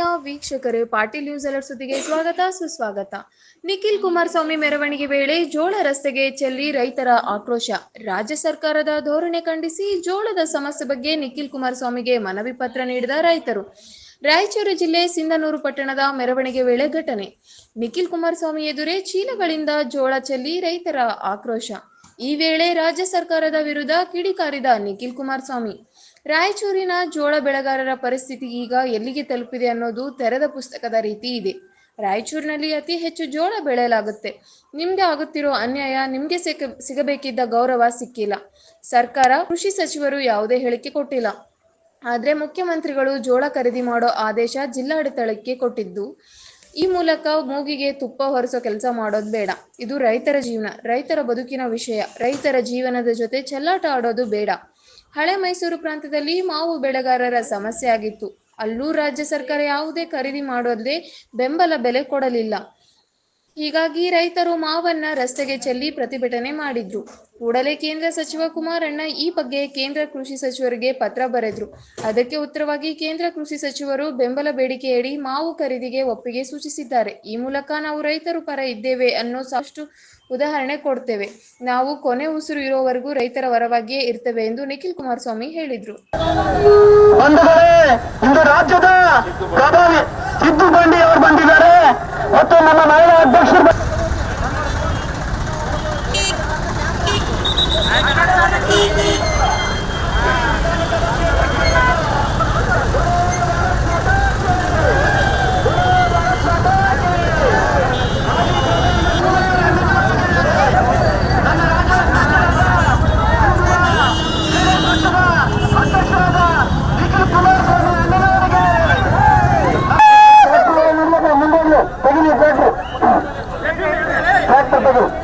ವೀಕ್ಷಕರೇ, Patil news alert ಸುದ್ದಿಗೆ ಸ್ವಾಗತ, ಸುಸ್ವಾಗತ. ನಿಖಿಲ್ ಕುಮಾರಸ್ವಾಮಿ ಮೆರವಣಿಗೆ ವೇಳೆ ಜೋಳ ರಸ್ತೆಗೆ ಚೆಲ್ಲಿ ರೈತರ ಆಕ್ರೋಶ. ರಾಜ್ಯ ಸರ್ಕಾರದ ಧೋರಣೆ ಖಂಡಿಸಿ ಜೋಳದ ಸಮಸ್ಯೆ ಬಗ್ಗೆ ನಿಖಿಲ್ ಕುಮಾರಸ್ವಾಮಿಗೆ ಮನವಿ ಪತ್ರ ನೀಡಿದ ರೈತರು. ರಾಯಚೂರು ಜಿಲ್ಲೆ ಸಿಂಧನೂರು ಪಟ್ಟಣದ ಮೆರವಣಿಗೆ ವೇಳೆ ಘಟನೆ. ನಿಖಿಲ್ ಕುಮಾರಸ್ವಾಮಿ ಎದುರೇ ಚೀಲಗಳಿಂದ ಜೋಳ ಚೆಲ್ಲಿ ರೈತರ ಆಕ್ರೋಶ. ಈ ವೇಳೆ ರಾಜ್ಯ ಸರ್ಕಾರದ ವಿರುದ್ಧ ಕಿಡಿಕಾರಿದ ನಿಖಿಲ್ ಕುಮಾರಸ್ವಾಮಿ. ರಾಯಚೂರಿನ ಜೋಳ ಬೆಳೆಗಾರರ ಪರಿಸ್ಥಿತಿ ಈಗ ಎಲ್ಲಿಗೆ ತಲುಪಿದೆ ಅನ್ನೋದು ತೆರೆದ ಪುಸ್ತಕದ ರೀತಿ ಇದೆ. ರಾಯಚೂರಿನಲ್ಲಿ ಅತಿ ಹೆಚ್ಚು ಜೋಳ ಬೆಳೆಯಲಾಗುತ್ತೆ. ನಿಮ್ಗೆ ಆಗುತ್ತಿರೋ ಅನ್ಯಾಯ, ನಿಮ್ಗೆ ಸಿಗಬೇಕಿದ್ದ ಗೌರವ ಸಿಕ್ಕಿಲ್ಲ. ಸರ್ಕಾರ, ಕೃಷಿ ಸಚಿವರು ಯಾವುದೇ ಹೇಳಿಕೆ ಕೊಟ್ಟಿಲ್ಲ. ಆದ್ರೆ ಮುಖ್ಯಮಂತ್ರಿಗಳು ಜೋಳ ಖರೀದಿ ಮಾಡೋ ಆದೇಶ ಜಿಲ್ಲಾಡಳಿತಕ್ಕೆ ಕೊಟ್ಟಿದ್ದು, ಈ ಮೂಲಕ ಮೂಗಿಗೆ ತುಪ್ಪ ಹೊರಿಸೋ ಕೆಲಸ ಮಾಡೋದು ಬೇಡ. ಇದು ರೈತರ ಜೀವನ, ರೈತರ ಬದುಕಿನ ವಿಷಯ. ರೈತರ ಜೀವನದ ಜೊತೆ ಚೆಲ್ಲಾಟ ಆಡೋದು ಬೇಡ. ಹಳೆ ಮೈಸೂರು ಪ್ರಾಂತದಲ್ಲಿ ಮಾವು ಬೆಳೆಗಾರರ ಸಮಸ್ಯೆ ಆಗಿತ್ತು. ಅಲ್ಲೂ ರಾಜ್ಯ ಸರ್ಕಾರ ಯಾವುದೇ ಖರೀದಿ ಮಾಡೋದೇ ಬೆಂಬಲ ಬೆಲೆ ಕೊಡಲಿಲ್ಲ. ಹೀಗಾಗಿ ರೈತರು ಮಾವನ್ನ ರಸ್ತೆಗೆ ಚೆಲ್ಲಿ ಪ್ರತಿಭಟನೆ ಮಾಡಿದ್ರು. ಕೂಡಲೇ ಕೇಂದ್ರ ಸಚಿವ ಕುಮಾರಣ್ಣ ಈ ಬಗ್ಗೆ ಕೇಂದ್ರ ಕೃಷಿ ಸಚಿವರಿಗೆ ಪತ್ರ ಬರೆದ್ರು. ಅದಕ್ಕೆ ಉತ್ತರವಾಗಿ ಕೇಂದ್ರ ಕೃಷಿ ಸಚಿವರು ಬೆಂಬಲ ಬೇಡಿಕೆಯಡಿ ಮಾವು ಖರೀದಿಗೆ ಒಪ್ಪಿಗೆ ಸೂಚಿಸಿದ್ದಾರೆ. ಈ ಮೂಲಕ ನಾವು ರೈತರು ಪರ ಇದ್ದೇವೆ ಅನ್ನೋ ಸಾಕಷ್ಟು ಉದಾಹರಣೆ ಕೊಡ್ತೇವೆ. ನಾವು ಕೊನೆ ಉಸಿರು ಇರೋವರೆಗೂ ರೈತರ ಪರವಾಗಿಯೇ ಇರ್ತೇವೆ ಎಂದು ನಿಖಿಲ್ ಕುಮಾರಸ್ವಾಮಿ ಹೇಳಿದ್ರು. ರಾಜ್ಯದ Santa Cruz.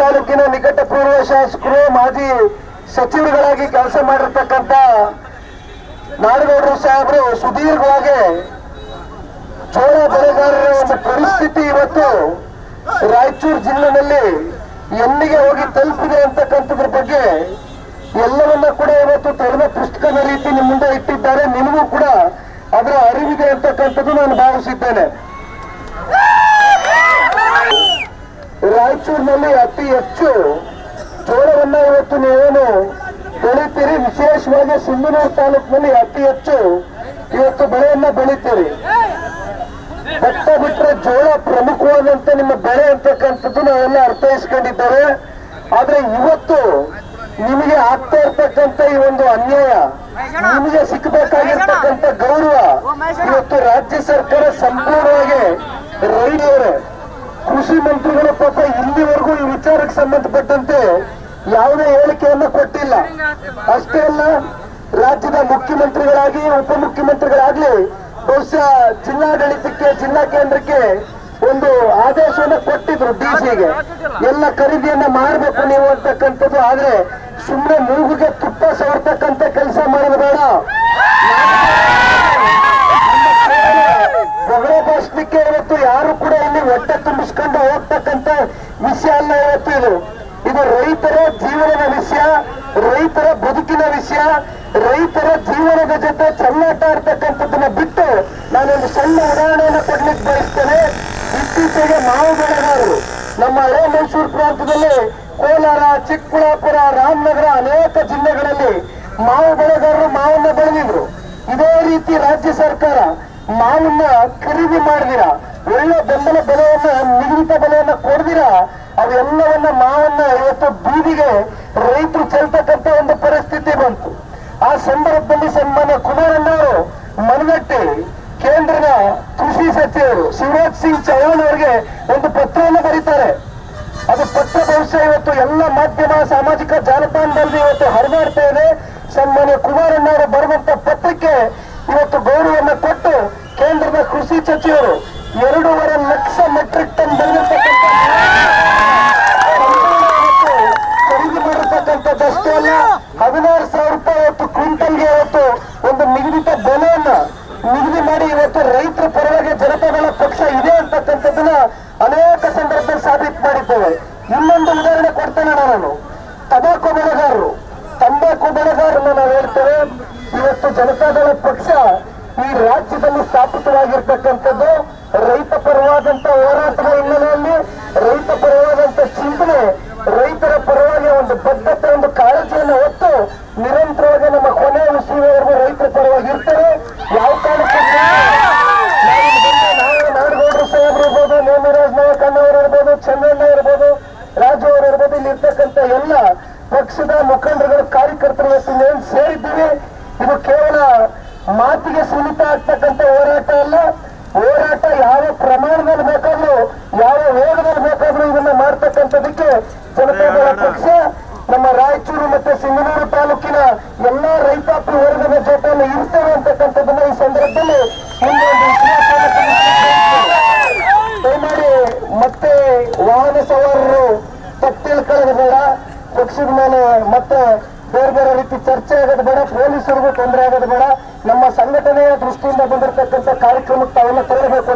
ತಾಲೂಕಿನ ನಿಕಟ ಪೂರ್ವ ಶಾಸಕರು, ಮಾಜಿ ಸಚಿವರುಗಳಾಗಿ ಕೆಲಸ ಮಾಡಿರ್ತಕ್ಕಂಥ ನಾಡಗೌಡರು ಸಾಹೇಬರು ಸುದೀರ್ಘವಾಗಿ ಜೋಳ ಬೆಳೆಗಾರರ ಒಂದು ಪರಿಸ್ಥಿತಿ ಇವತ್ತು ರಾಯಚೂರು ಜಿಲ್ಲೆನಲ್ಲಿ ಎಲ್ಲಿಗೆ ಹೋಗಿ ತಲುಪಿದೆ ಅಂತಕ್ಕಂಥದ್ರ ಬಗ್ಗೆ ಎಲ್ಲವನ್ನ ಕೂಡ ಇವತ್ತು ತೆರೆದ ಪುಸ್ತಕದ ರೀತಿ ನಿಮ್ಮ ಮುಂದೆ ಇಟ್ಟಿದ್ದಾರೆ. ನಿಮಗೂ ಕೂಡ ಅದರ ಅರಿವಿದೆ ಅಂತಕ್ಕಂಥದ್ದು ನಾನು ಭಾವಿಸಿದ್ದೇನೆ. ರಾಯಚೂರಿನಲ್ಲಿ ಅತಿ ಹೆಚ್ಚು ಜೋಳವನ್ನ ಇವತ್ತು ನೀವೇನು ಬೆಳಿತೀರಿ? ವಿಶೇಷವಾಗಿ ಸಿಂಧನೂರು ತಾಲೂಕಿನಲ್ಲಿ ಅತಿ ಹೆಚ್ಚು ಇವತ್ತು ಬೆಳೆಯನ್ನ ಬೆಳಿತೀರಿ. ಭತ್ತ ಬಿಟ್ಟರೆ ಜೋಳ ಪ್ರಮುಖವಾದಂತ ನಿಮ್ಮ ಬೆಳೆ ಅಂತಕ್ಕಂಥದ್ದು ನಾವೆಲ್ಲ ಅರ್ಥೈಸ್ಕೊಂಡಿದ್ದೇವೆ. ಆದ್ರೆ ಇವತ್ತು ನಿಮಗೆ ಆಗ್ತಾ ಇರ್ತಕ್ಕಂಥ ಈ ಒಂದು ಅನ್ಯಾಯ, ನಿಮಗೆ ಸಿಕ್ಕಬೇಕಾಗಿರ್ತಕ್ಕಂಥ ಗೌರವ ಇವತ್ತು ರಾಜ್ಯ ಸರ್ಕಾರ ಸಂಪೂರ್ಣವಾಗಿ ರೈತರೇ ಕೃಷಿ ಮಂತ್ರಿಗಳು ಪಾಪ ಇಲ್ಲಿವರೆಗೂ ಈ ವಿಚಾರಕ್ಕೆ ಸಂಬಂಧಪಟ್ಟಂತೆ ಯಾವುದೇ ಹೇಳಿಕೆಯನ್ನ ಕೊಟ್ಟಿಲ್ಲ. ಅಷ್ಟೇ ಅಲ್ಲ, ರಾಜ್ಯದ ಮುಖ್ಯಮಂತ್ರಿಗಳಾಗಿ, ಉಪಮುಖ್ಯಮಂತ್ರಿಗಳಾಗ್ಲಿ, ಬಹುಶಃ ಜಿಲ್ಲಾಡಳಿತಕ್ಕೆ, ಜಿಲ್ಲಾ ಕೇಂದ್ರಕ್ಕೆ ಒಂದು ಆದೇಶವನ್ನ ಕೊಟ್ಟಿದ್ರು ಡಿಸಿಗೆ. ಎಲ್ಲ ಖರೀದಿಯನ್ನ ಮಾಡಬೇಕು ನೀವು ಅಂತಕ್ಕಂಥದ್ದು, ಆದ್ರೆ ಸುಮ್ಮನೆ ಮೂಗುಗೆ ತುಪ್ಪ ಸವರ್ತಕ್ಕಂಥ ಕೆಲಸ ಮಾಡೋದು ಬೇಡ ಹೊಗಳೆ ಭಾಷಣಕ್ಕೆ ಇವತ್ತು ಯಾರು ಕೂಡ ಇಲ್ಲಿ ಹೊಟ್ಟೆ ತುಂಬಿಸ್ಕೊಂಡು ಹೋಗ್ತಕ್ಕಂತ ವಿಷಯ ಅಲ್ಲ ಇವತ್ತು ಇದು ಇದು ರೈತರ ಜೀವನದ ವಿಷಯ, ರೈತರ ಬದುಕಿನ ವಿಷಯ, ರೈತರ ಜೀವನದ ಜೊತೆ ಚೆಲ್ಲಾಟ ಆಡ್ತಕ್ಕಂಥದ್ದನ್ನ ಬಿಟ್ಟು ನಾನೊಂದು ಸಣ್ಣ ಉದಾಹರಣೆಯನ್ನು ಕೊಡ್ಲಿಕ್ಕೆ ಬಯಸ್ತೇನೆ. ಇತ್ತೀಚೆಗೆ ಮಾವು ಬೆಳೆಗಾರರು, ನಮ್ಮ ಹಳೆ ಮೈಸೂರು ಪ್ರಾಂತದಲ್ಲಿ ಕೋಲಾರ, ಚಿಕ್ಕಬಳ್ಳಾಪುರ, ರಾಮನಗರ ಅನೇಕ ಜಿಲ್ಲೆಗಳಲ್ಲಿ ಮಾವು ಬೆಳೆಗಾರರು ಮಾವನ್ನ ಬೆಳೆದಿದ್ರು. ಇದೇ ರೀತಿ ರಾಜ್ಯ ಸರ್ಕಾರ ಮಾವನ್ನ ಖರೀದಿ ಮಾಡಿದಿರ? ಒಳ್ಳೆ ಬೆಂಬಲ ಬೆಲೆಯನ್ನ, ನಿಗದಿತ ಬೆಲೆಯನ್ನ ಕೊಡ್ದಿರ? ಅದೆಲ್ಲವನ್ನ ಮಾವನ್ನ ಇವತ್ತು ಬೀದಿಗೆ ರೈತರು ಚೆಲ್ತಕ್ಕಂತ ಒಂದು ಪರಿಸ್ಥಿತಿ ಬಂತು. ಆ ಸಂದರ್ಭದಲ್ಲಿ ಸನ್ಮಾನ್ಯ ಕುಮಾರಣ್ಣವರು ಮನಗಟ್ಟಿ ಕೇಂದ್ರದ ಕೃಷಿ ಸಚಿವರು ಶಿವರಾಜ್ ಸಿಂಗ್ ಚೌಹಾಣ್ ಅವರಿಗೆ ಒಂದು ಪತ್ರವನ್ನು ಬರೀತಾರೆ. ಅದು ಪತ್ರ ಬಹುಶಃ ಇವತ್ತು ಎಲ್ಲ ಮಾಧ್ಯಮ, ಸಾಮಾಜಿಕ ಜಾಲತಾಣದಲ್ಲಿ ಇವತ್ತು ಹರಿದಾಡ್ತಾ ಇದೆ. ಸನ್ಮಾನ್ಯ ಕುಮಾರಣ್ಣವರು ಬರುವಂತ ಪತ್ರಕ್ಕೆ ಇವತ್ತು ಗೌರವವನ್ನ ಕೊಟ್ಟು ಕೇಂದ್ರದ ಕೃಷಿ ಸಚಿವರು ಎರಡೂವರೆ ಲಕ್ಷ ಮೆಟ್ರಿಕ್ ಟನ್ ಬೆಳೆದಿರ್ತಕ್ಕಂಥ ಮಾಡಿರ್ತಕ್ಕಂಥದ್ದಷ್ಟೇ ಅಲ್ಲ ಹದಿನಾರು ಸಾವಿರ ರೂಪಾಯಿ ಇವತ್ತು ಕ್ವಿಂಟಲ್ಗೆ ಇವತ್ತು ಒಂದು ನಿಗದಿತ ಬೆಲೆಯನ್ನ ನಿಗದಿ ಮಾಡಿ ಇವತ್ತು ರೈತರ ಪರವಾಗಿ ಜನತಾದಳ ಪಕ್ಷ ಇದೆ ಅಂತಕ್ಕಂಥದ್ದನ್ನ ಅನೇಕ ಸಂದರ್ಭದಲ್ಲಿ ಸಾಬೀತು ಮಾಡಿದ್ದೇವೆ. ಇನ್ನೊಂದು ಉದಾಹರಣೆ ಕೊಡ್ತೇನೆ ನಾನು. ತಂಬಾಕು ಬೆಳೆಗಾರರು. ತಂಬಾಕು ಬೆಳೆಗಾರರನ್ನ ನಾವು ಹೇಳ್ತೇವೆ, ಇವತ್ತು ಜನತಾದಳ ಪಕ್ಷ ಈ ರಾಜ್ಯದಲ್ಲಿ ಸ್ಥಾಪಿತವಾಗಿರ್ತಕ್ಕಂಥದ್ದು ರೈತ ಪರವಾದಂತ ಹೋರಾಟದ ಹಿನ್ನೆಲೆಯಲ್ಲಿ ರೈತ ಪರವಾದಂತ ಚಿಂತನೆ ರೈತರ ಪರವಾಗಿ ಒಂದು ಒಂದು ಕಾಳಜಿಯನ್ನು ಹೊತ್ತು ನಿರಂತರವಾಗಿ ನಮ್ಮ ಕೊನೆ ಉಸಿರುವವರೆಗೂ ರೈತರ ಪರವಾಗಿ ಇರ್ತಾರೆ. ಯಾವ ಕಾರಣಕ್ಕೂ ನಾಡಗೌಡರು ಸಾಹೇಬ್ರು ಇರ್ಬೋದು, ನೇಮಿರಾಜ್ ನಾಯಕ್ ಅಣ್ಣವರು ಇರ್ಬೋದು, ಚಂದ್ರಣ್ಣ ಇರ್ಬೋದು, ರಾಜು ಅವರು ಇರ್ಬೋದು, ಇಲ್ಲಿ ಇರ್ತಕ್ಕಂಥ ಎಲ್ಲ ಪಕ್ಷದ ಮುಖಂಡರುಗಳು, ಕಾರ್ಯಕರ್ತರ ವತಿಯಿಂದ ಏನ್ ಸೇರಿದ್ದೀವಿ. ಇದು ಕೇವಲ ಮಾತಿಗೆ ಸೀಮಿತ ಆಗ್ತಕ್ಕಂಥ ಹೋರಾಟ ಅಲ್ಲ. ಹೋರಾಟ ಯಾವ ಪ್ರಮಾಣದಲ್ಲಿ ಬೇಕಾದ್ರೂ, ಯಾವ ವೇಗದಲ್ಲಿ ಬೇಕಾದ್ರೂ ಇದನ್ನ ಮಾಡ್ತಕ್ಕಂಥದಕ್ಕೆ ಜನತಾದಳ ಪಕ್ಷ ನಮ್ಮ ರಾಯಚೂರು ಮತ್ತೆ ಸಿಂಗನೂರು ತಾಲೂಕಿನ ಎಲ್ಲಾ ರೈತಾಪಿ ವರ್ಗದ ಜೊತೆಯಲ್ಲಿ ಇರ್ತೇವೆ ಅಂತಕ್ಕಂಥದ್ದನ್ನ ಈ ಸಂದರ್ಭದಲ್ಲಿ ದಯಮಾಡಿ ಮತ್ತೆ ವಾಹನ ಸವಾರರು ತಪ್ಪು ತಿಳ್ಕೊಳ್ಳೋದು ಬೇಡ ಪಕ್ಷದ ಮೇಲೆ ಮತ್ತೆ ಬೇರೆ ಬೇರೆ ರೀತಿ ಚರ್ಚೆ ಆಗೋದು ಬೇಡ, ಪೊಲೀಸರಿಗೂ ತೊಂದರೆ ಆಗೋದು ಬೇಡ. ನಮ್ಮ ಸಂಘಟನೆಯ ದೃಷ್ಟಿಯಿಂದ ಬಂದಿರತಕ್ಕಂಥ ಕಾರ್ಯಕ್ರಮಕ್ಕೆ ತಾವೆಲ್ಲ ತರಬೇಕು